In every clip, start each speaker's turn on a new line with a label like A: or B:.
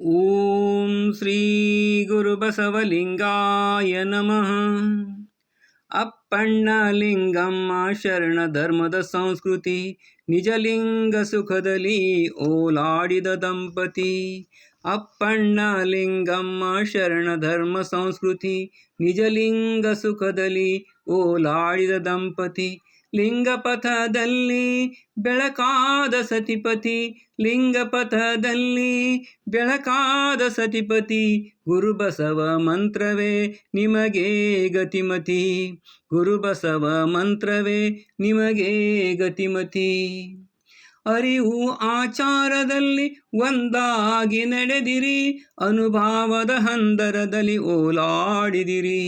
A: ಓಂ ಶ್ರೀ ಗುರುಬಸವಲಿಂಗಾಯ ನಮಃ ಅಪ್ಪಣ್ಣ ಲಿಂಗಮ್ಮ ಶರಣ ಧರ್ಮದ ಸಂಸ್ಕೃತಿ ನಿಜಲಿಂಗ ಸುಖದಲ್ಲಿ ಓಲಾಡಿದ ದಂಪತಿ ಅಪ್ಪಣ್ಣ ಲಿಂಗಮ್ಮ ಶರಣ ಧರ್ಮ ಸಂಸ್ಕೃತಿ ನಿಜಲಿಂಗ ಸುಖದಲ್ಲಿ ಓಲಾಡಿದ ದಂಪತಿ ಲಿಂಗಪಥದಲ್ಲಿ ಬೆಳಕಾದ ಸತಿಪತಿ ಲಿಂಗಪಥದಲ್ಲಿ ಬೆಳಕಾದ ಸತಿಪತಿ ಗುರುಬಸವ ಮಂತ್ರವೇ ನಿಮಗೆ ಗತಿಮತಿ ಗುರುಬಸವ ಮಂತ್ರವೇ ನಿಮಗೆ ಗತಿಮತಿ. ಅರಿವು ಆಚಾರದಲ್ಲಿ ಒಂದಾಗಿ ನಡೆದಿರಿ, ಅನುಭಾವದ ಹಂದರದಲ್ಲಿ ಓಲಾಡಿದಿರಿ.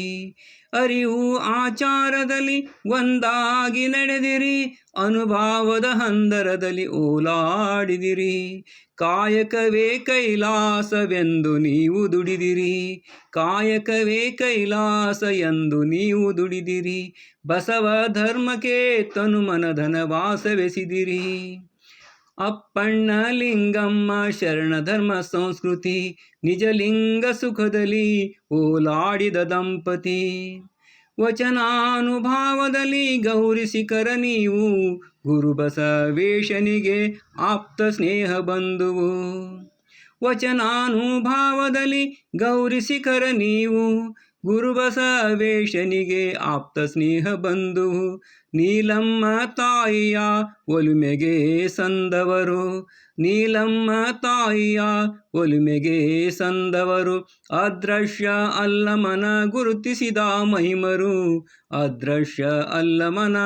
A: ಅರಿವು ಆಚಾರದಲ್ಲಿ ಒಂದಾಗಿ ನಡೆದಿರಿ, ಅನುಭಾವದ ಹಂದರದಲ್ಲಿ ಓಲಾಡಿದಿರಿ. ಕಾಯಕವೇ ಕೈಲಾಸವೆಂದು ನೀವು ದುಡಿದಿರಿ, ಕಾಯಕವೇ ಕೈಲಾಸ ಎಂದು ನೀವು ದುಡಿದಿರಿ. ಬಸವ ಧರ್ಮಕ್ಕೆ ತನು ಮನಧನ ವಾಸವೆಸಿದಿರಿ ಅಪ್ಪಣ್ಣ ಲಿಂಗಮ್ಮ ಶರಣ ಧರ್ಮ ಸಂಸ್ಕೃತಿ, ನಿಜಲಿಂಗ ಸುಖದಲ್ಲಿ ಓಲಾಡಿದ ದಂಪತಿ. ವಚನಾನುಭಾವದಲ್ಲಿ ಗೌರಿಸಿಕರ ನೀವು, ಗುರುಬಸವೇಶನಿಗೆ ಆಪ್ತ ಸ್ನೇಹ ಬಂಧುವು. ವಚನಾನುಭಾವದಲ್ಲಿ ಗೌರಿಸಿಕರ ನೀವು ಗುರುಬಸವೇಶನಿಗೆ ಆಪ್ತ ಸ್ನೇಹ ಬಂಧು ನೀಲಮ್ಮ ತಾಯಿಯ ಒಲುಮೆಗೆ ಸಂದವರು. ನೀಲಮ್ಮ ತಾಯಿಯ ಒಲುಮೆಗೆ ಸಂದವರು. ಅದೃಶ್ಯ ಅಲ್ಲಮನ ಗುರುತಿಸಿದ ಮಹಿಮರು. ಅದೃಶ್ಯ ಅಲ್ಲಮನ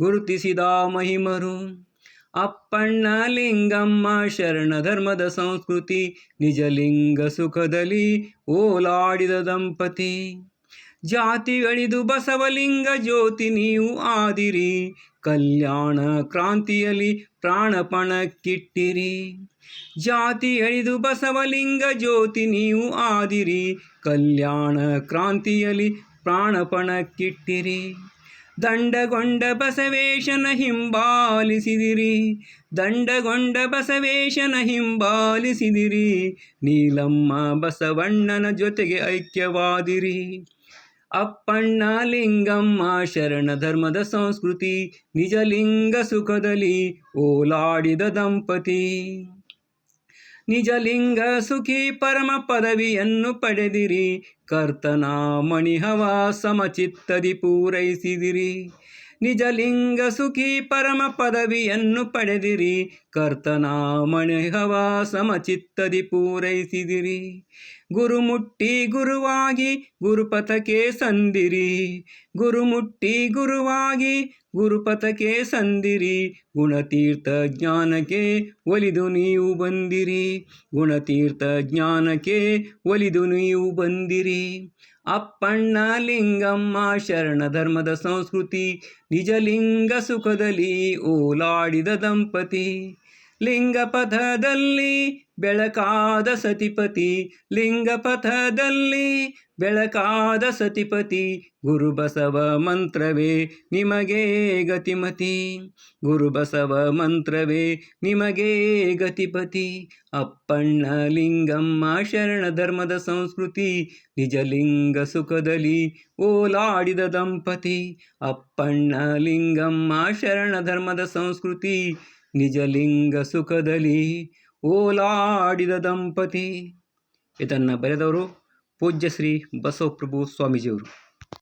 A: ಗುರುತಿಸಿದ ಮಹಿಮರು. ಅಪ್ಪಣ್ಣ ಲಿಂಗಮ್ಮ ಶರಣ ಧರ್ಮದ ಸಂಸ್ಕೃತಿ, ನಿಜಲಿಂಗ ಸುಖದಲ್ಲಿ ಓಲಾಡಿದ ದಂಪತಿ. ಜಾತಿಗಳಿದು ಬಸವಲಿಂಗ ಜ್ಯೋತಿ ನೀವು ಆದಿರಿ, ಕಲ್ಯಾಣ ಕ್ರಾಂತಿಯಲ್ಲಿ ಪ್ರಾಣಪಣ ಕಿಟ್ಟಿರಿ ಜಾತಿ ಎಳಿದು ಬಸವಲಿಂಗ ಜ್ಯೋತಿ ನೀವು ಆದಿರಿ, ಕಲ್ಯಾಣ ಕ್ರಾಂತಿಯಲ್ಲಿ ಪ್ರಾಣಪಣ ಕಿಟ್ಟಿರಿ ದಂಡಗೊಂಡ ಬಸವೇಶನ ಹಿಂಬಾಲಿಸಿದಿರಿ. ದಂಡಗೊಂಡ ಬಸವೇಶನ ಹಿಂಬಾಲಿಸಿದಿರಿ. ನೀಲಮ್ಮ ಬಸವಣ್ಣನ ಜೊತೆಗೆ ಐಕ್ಯವಾದಿರಿ. ಅಪ್ಪಣ್ಣ ಲಿಂಗಮ್ಮ ಶರಣ ಧರ್ಮದ ಸಂಸ್ಕೃತಿ, ನಿಜಲಿಂಗ ಸುಖದಲ್ಲಿ ಓಲಾಡಿದ ದಂಪತಿ. ನಿಜಲಿಂಗ ಸುಖಿ ಪರಮ ಪದವಿಯನ್ನು ಪಡೆದಿರಿ. ಕರ್ತನ ಮಣಿಹವ ಸಮಚಿತ್ತದಿ ಪೂರೈಸಿದಿರಿ. ನಿಜಲಿಂಗ ಸುಖಿ ಪರಮ ಪದವಿಯನ್ನು ಪಡೆದಿರಿ. ಕರ್ತನ ಮಣಿಹವ ಸಮಚಿತ್ತದಿ ಪೂರೈಸಿದಿರಿ. ಗುರುಮುಟ್ಟಿ ಗುರುವಾಗಿ ಗುರುಪಥಕ್ಕೆ ಸಂದಿರಿ. ಗುರುಮುಟ್ಟಿ ಗುರುವಾಗಿ ಗುರುಪಥಕ್ಕೆ ಸಂದಿರಿ, ಗುಣತೀರ್ಥ ಜ್ಞಾನಕ್ಕೆ ಒಲಿದು ನೀವು ಬಂದಿರಿ. ಗುಣತೀರ್ಥ ಜ್ಞಾನಕ್ಕೆ ಒಲಿದು ನೀವು ಬಂದಿರಿ. ಅಪ್ಪಣ್ಣ ಲಿಂಗಮ್ಮ ಶರಣ ಧರ್ಮದ ಸಂಸ್ಕೃತಿ, ನಿಜಲಿಂಗ ಸುಖದಲ್ಲಿ ಓಲಾಡಿದ ದಂಪತಿ. ಲಿಂಗಪಥದಲ್ಲಿ ಬೆಳಕಾದ ಸತಿಪತಿ, ಲಿಂಗಪಥದಲ್ಲಿ ಬೆಳಕಾದ ಸತಿಪತಿ, ಗುರುಬಸವ ಮಂತ್ರವೇ ನಿಮಗೆ ಗತಿಮತಿ, ಗುರುಬಸವ ಮಂತ್ರವೇ ನಿಮಗೆ ಗತಿಪತಿ. ಅಪ್ಪಣ್ಣ ಲಿಂಗಮ್ಮ ಶರಣ ಧರ್ಮದ ಸಂಸ್ಕೃತಿ ನಿಜಲಿಂಗ ಸುಖದಲ್ಲಿ ಓಲಾಡಿದ ದಂಪತಿ. ಅಪ್ಪಣ್ಣ ಲಿಂಗಮ್ಮ ಶರಣ ಧರ್ಮದ ಸಂಸ್ಕೃತಿ ನಿಜಲಿಂಗ ಸುಖದಲ್ಲಿ ಓಲಾಡಿದ ದಂಪತಿ. ಇದನ್ನು ಬರೆದವರು ಪೂಜ್ಯ ಶ್ರೀ ಬಸವಪ್ರಭು ಸ್ವಾಮೀಜಿಯವರು.